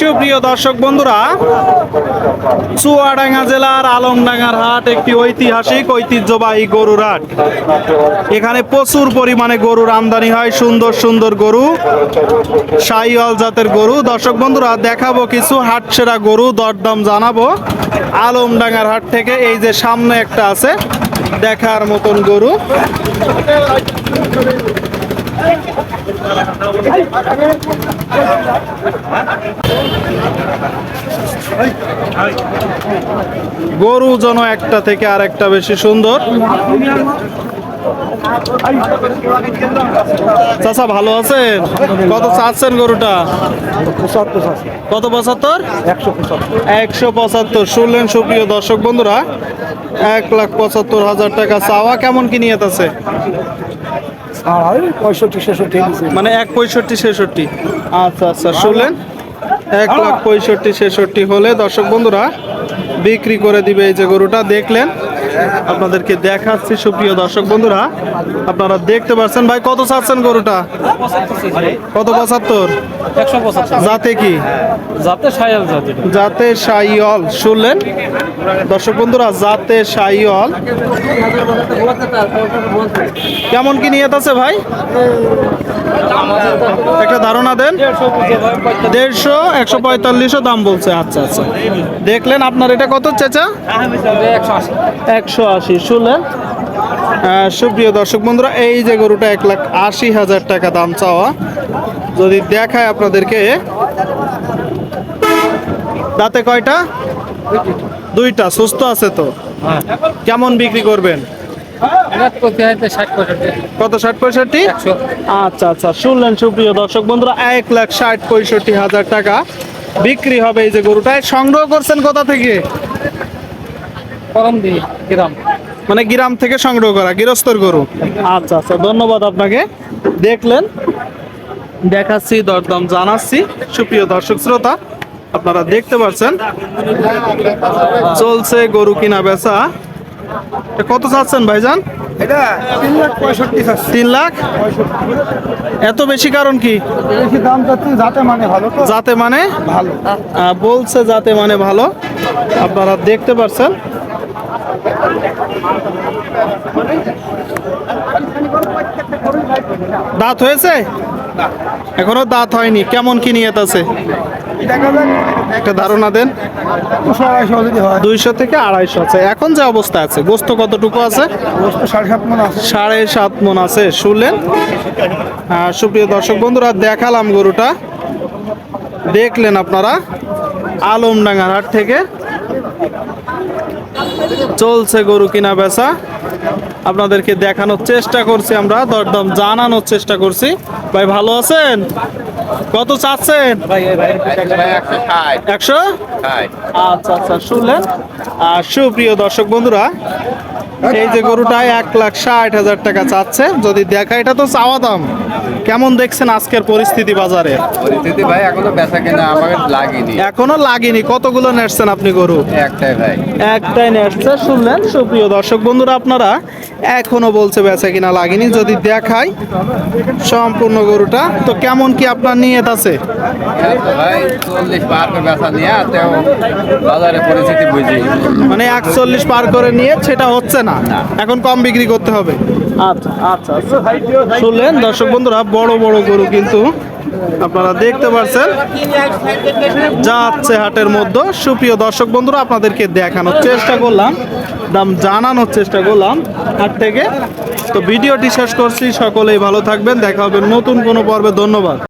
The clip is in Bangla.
সুপ্রিয় দর্শক বন্ধুরা, চুয়াডাঙ্গা জেলার আলমডাঙ্গার হাট একটি ঐতিহাসিক, ঐতিহ্যবাহী গরুর হাট। এখানে প্রচুর পরিমাণে গরুর আমদানি হয়, সুন্দর সুন্দর গরু, সাইওয়াল জাতের গরু। দর্শক বন্ধুরা, দেখাবো কিছু হাট সেরা গরু, দরদাম জানাব। আলমডাঙ্গার হাট থেকে এই যে সামনে একটা আছে, দেখার মতন গরু। গরু যেন একটা থেকে আর একটা বেশি সুন্দর। চাচা, ভালো আছেন? কত চাচ্ছেন গরুটা? কত পঁচাত্তর? একশো পঁচাত্তর। শুনলেন সুপ্রিয় দর্শক বন্ধুরা, এক লাখ পঁচাত্তর হাজার টাকা চাওয়া কেমন কি নিয়ত আছে? মানে এক পঁয়ষট্টি, ছেষট্টি। আচ্ছা আচ্ছা শুনলেন? এক লাখ পঁয়ষট্টি, ছেষট্টি হলে দর্শক বন্ধুরা বিক্রি করে দিবে এই যে গরুটা দেখলেন? আপনাদেরকে দেখাচ্ছি সুপ্রিয় দর্শক বন্ধুরা। আপনারা দেখতে পাচ্ছেন ভাই কত চাচ্ছেন গরুটা? কত পঁচাত্তর? যাতে কি? যাতে জাতি। যাতে সাইয়ল শুনলেন? দর্শক বন্ধুরা যাতে সাইয়ল। কেমন কি নিয়ত আছে ভাই? একটা ধারণা দেন। দেড়শো একশো পঁয়তাল্লিশও দাম বলছে। আচ্ছা আচ্ছা। দেখলেন আপনার এটা কত চেঁচা? একশো আশি শুনলেন? সুপ্রিয় দর্শক বন্ধুরা এই যে গরুটা এক লাখ আশি হাজার টাকা দাম চাওয়া যদি দেখায় আপনাদেরকে দাঁতে কয়টা? দুইটা সুস্থ আছে তো? কেমন বিক্রি করবেন? কত ষাট পঁয়ষট্টি? আচ্ছা আচ্ছা শুনলেন সুপ্রিয় দর্শক বন্ধুরা এক লাখ ষাট পঁয়ষট্টি হাজার টাকা বিক্রি হবে এই যে গরুটা। সংগ্রহ করছেন কোথা থেকে? গ্রাম। মানে গ্রাম থেকে সংগ্রহ করা গৃহস্থর গরু। আচ্ছা আচ্ছা ধন্যবাদ আপনাকে। দেখলেন? দেখাচ্ছি দরদাম জানাচ্ছি। সুপ্রিয় দর্শক শ্রোতা আপনারা দেখতে পাচ্ছেন চলছে গরু কিনা বেচা। কত চাচ্ছেন ভাইজান? এটা তিন লাখ পঁয়ষট্টি তিন লাখ? এত বেশি কারণ কি? বেশি দাম যাতে মানে ভালো যাতে মানে? ভালো। বলছে যাতে মানে ভালো। আপনারা দেখতে পাচ্ছেন দাঁত হয়েছে? এখনও দাঁত হয়নি। কেমন কি নিয়ত আছে? একটা ধারণা দেন। দুইশো থেকে আড়াইশো আছে। এখন যে অবস্থা আছে গোস্ত কতটুকু আছে? সাড়ে সাত মন আছে। শুনলেন? সুপ্রিয় দর্শক বন্ধুরা দেখালাম গরুটা। দেখলেন আপনারা? আলমডাঙ্গার হাট থেকে। চলছে গরু কিনা বেচা। আপনাদেরকে দেখানোর চেষ্টা করছি আমরা দরদাম জানানোর চেষ্টা করছি। ভাই ভালো আছেন? কত চাচ্ছেন? একশো আচ্ছা আচ্ছা শুনলেন। আর সুপ্রিয় দর্শক বন্ধুরা এই যে গরুটা এক লাখ ষাট হাজার টাকা চাচ্ছে। যদি দেখা এটা তো চাওয়া দাম। কেমন দেখছেন আজকের পরিস্থিতি বাজারে? পরিস্থিতি ভাই এখনও বেচা কেনা আমাকে লাগেনি। এখনও লাগেনি। কতগুলো নেসছেন আপনি গরু? একটাই ভাই। একটাই নেসছে শুনলেন। সুপ্রিয় দর্শক বন্ধুরা আপনারা এখনও বলছে বেচা কিনা লাগেনি যদি দেখাই সম্পূর্ণ গরুটা। তো কেমন কি আপনার নিয়ত আছে? নিয়ে বুঝি। মানে একচল্লিশ পার করে নিয়ে সেটা হচ্ছে না। এখন কম বিক্রি করতে হবে। আচ্ছা আচ্ছা আচ্ছা। শুনলেন দর্শক বন্ধুরা বড় বড় গরু কিন্তু আপনারা দেখতে পাচ্ছেন যাচ্ছে হাটের মধ্যে। সুপ্রিয় দর্শক বন্ধুরা আপনাদেরকে দেখানোর চেষ্টা করলাম। দাম জানানোর চেষ্টা করলাম হাট থেকে। তো ভিডিওটি শেষ করছি, সকলেই ভালো থাকবেন, দেখা হবে নতুন কোনো পর্বে, ধন্যবাদ।